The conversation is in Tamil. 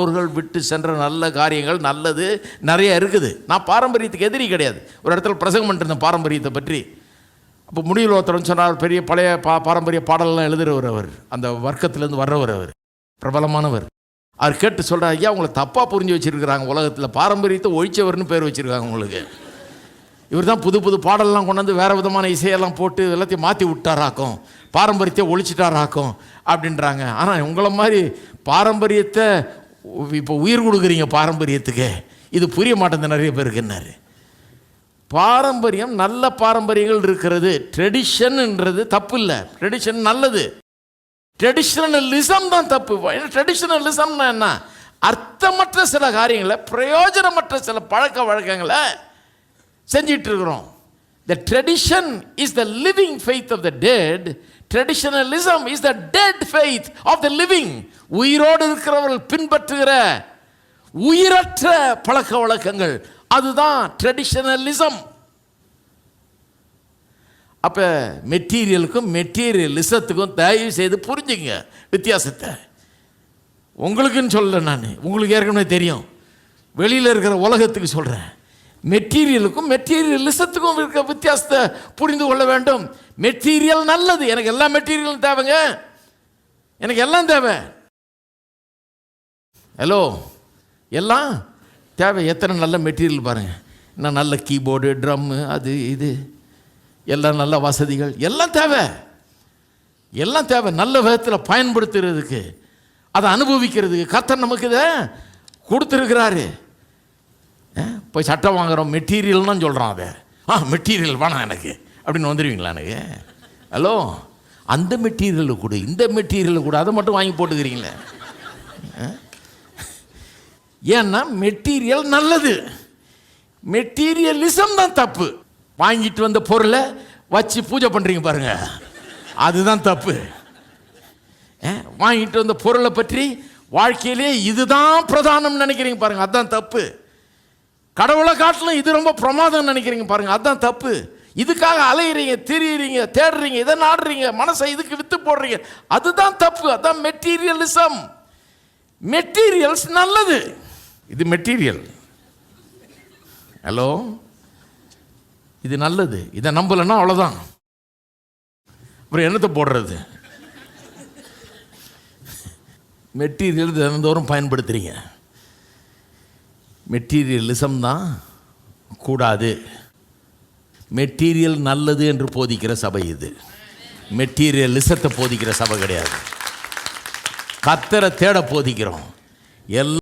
அவர்கள் விட்டு சென்ற நல்ல காரியங்கள் நல்லது நிறைய இருக்குது. நான் பாரம்பரியத்துக்கு எதிரி கிடையாது. ஒரு இடத்துல பிரசங்கம் பண்ணிருந்தேன் பாரம்பரியத்தை பற்றி. அப்போ முடிவில் ஒருத்தர் சொன்னார் பெரிய பழைய பா பாரம்பரிய பாடலெல்லாம் எழுதுகிறவர் அவர். அந்த வர்க்கத்திலேருந்து வர்றவர் அவர். பிரபலமானவர். அவர் கேட்டு சொல்கிறார் ஐயா உங்களை தப்பாக புரிஞ்சு வச்சுருக்கிறாங்க உலகத்தில். பாரம்பரியத்தை ஒழிச்சவர்னு பேர் வச்சுருக்காங்க உங்களுக்கு. இவர் தான் புது புது பாடலெலாம் கொண்டாந்து வேறு விதமான இசையெல்லாம் போட்டு எல்லாத்தையும் மாற்றி விட்டாராக்கும். பாரம்பரியத்தை ஒழிச்சிட்டாராக்கும் அப்படின்றாங்க. ஆனால் உங்களை மாதிரி பாரம்பரியத்தை இப்போ உயிர் கொடுக்குறீங்க பாரம்பரியத்துக்கு. இது புரிய மாட்டேங்குது நிறைய பேருக்கு என்னாரு பாரம்பரியம் நல்ல பாரம்பரியங்கள் இருக்கிறது. ட்ரெடிஷன்ன்றது தப்பு இல்லை. ட்ரெடிஷன் நல்லது. ட்ரெடிஷ்னலிசம் தான் தப்பு. ட்ரெடிஷ்னலிசம்னா என்ன? அர்த்தமற்ற சில காரியங்களை பிரயோஜனமற்ற சில பழக்க வழக்கங்களை செஞ்சிட்டு இருக்கிறோம். The tradition is the living faith of the dead traditionalism is the dead faith of the living உயிரோடு இருக்கிறவர்கள் பின்பற்றுகிற உயிரற்ற பழக்க வழக்கங்கள். அதுதான் ட்ரெடிஷனலிசம் அப்போ மெட்டீரியலுக்கும் மெட்டீரியலிசத்துக்கும் தயவு செய்து புரிஞ்சுங்க வித்தியாசத்தை. உங்களுக்குன்னு சொல்லலை நான். உங்களுக்கு ஏற்கனவே தெரியும். வெளியில் இருக்கிற உலகத்துக்கு சொல்கிறேன் மெட்டீரியலுக்கும் மெட்டீரியலிசத்துக்கும் இருக்கிற வித்தியாசத்தை புரிந்து கொள்ள வேண்டும். மெட்டீரியல் நல்லது. எனக்கு எல்லா மெட்டீரியலும் தேவைங்க. எனக்கு எல்லாம் தேவை. ஹலோ எல்லாம் தேவை. எத்தனை நல்ல மெட்டீரியல் பாருங்கள் இன்னும் நல்ல கீபோர்டு ட்ரம்மு அது இது. எல்லாம் நல்ல வசதிகள். எல்லாம் தேவை. எல்லாம் தேவை. நல்ல விதத்தில் பயன்படுத்துறதுக்கு அதை அனுபவிக்கிறதுக்கு. கத்தர் நமக்கு இதை கொடுத்துருக்கிறாரு. போய் சட்டை வாங்குகிறோம் மெட்டீரியல்னு சொல்கிறான் அதை ஆ மெட்டீரியல் வேணாம் எனக்கு. அப்படின்னு வந்துடுவீங்களா எனக்கு? ஹலோ அந்த மெட்டீரியல் கொடு இந்த மெட்டீரியல் கூட அதை மட்டும் வாங்கி போட்டுக்கிறீங்களே. ஏன்னா மெட்டீரியல் நல்லது. மெட்டீரியலிசம் தான் தப்பு. வாங்கிட்டு வந்த பொருளை வச்சு பூஜை பண்ணுறீங்க பாருங்கள் அதுதான் தப்பு. வாங்கிட்டு வந்த பொருளை பற்றி வாழ்க்கையிலே இதுதான் பிரதானம் நினைக்கிறீங்க பாருங்கள் அதுதான் தப்பு. கடவுளை காட்டிலும் இது ரொம்ப பிரமாதம் நினைக்கிறீங்க பாருங்கள் அதுதான் தப்பு. இதுக்காக அலையிறீங்க திரியிறீங்க தேடுறீங்க இதை நாடுறீங்க மனசை இதுக்கு விற்று போடுறீங்க. அதுதான் தப்பு. அதுதான் மெட்டீரியலிசம். மெட்டீரியல்ஸ் நல்லது. இது மெட்டீரியல். ஹலோ? இது நல்லது. இதை நம்பலைன்னா அவ்வளோதான் அப்புறம் என்னத்தை போடுறது? மெட்டீரியல் தினந்தோறும் பயன்படுத்துகிறீங்க மெட்டீரியலிசம் தான் கூடாது. மெட்டீரியல் நல்லது என்று போதிக்கிற சபை இது. மெட்டீரியலிசத்தை போதிக்கிற சபை கிடையாது. கத்தரை தேட போதிக்கிறோம். எல்லாம்